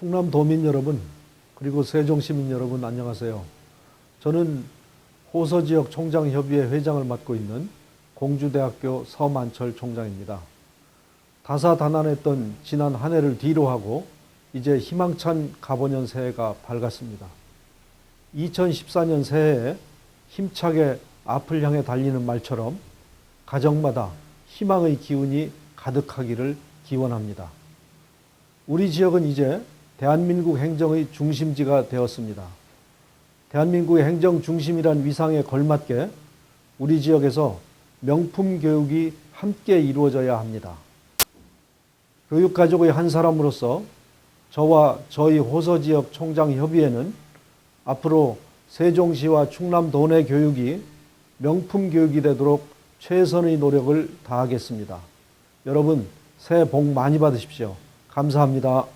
충남 도민 여러분, 그리고 세종 시민 여러분 안녕하세요. 저는 호서 지역 총장 협의회 회장을 맡고 있는 공주대학교 서만철 총장입니다. 다사다난했던 지난 한 해를 뒤로 하고 이제 희망찬 가보년 새해가 밝았습니다. 2014년 새해에 힘차게 앞을 향해 달리는 말처럼 가정마다 희망의 기운이 가득하기를 기원합니다. 우리 지역은 이제 대한민국 행정의 중심지가 되었습니다. 대한민국의 행정 중심이란 위상에 걸맞게 우리 지역에서 명품 교육이 함께 이루어져야 합니다. 교육 가족의 한 사람으로서 저와 저희 호서 지역 총장 협의회는 앞으로 세종시와 충남도 내 교육이 명품 교육이 되도록 최선의 노력을 다하겠습니다. 여러분 새해 복 많이 받으십시오. 감사합니다.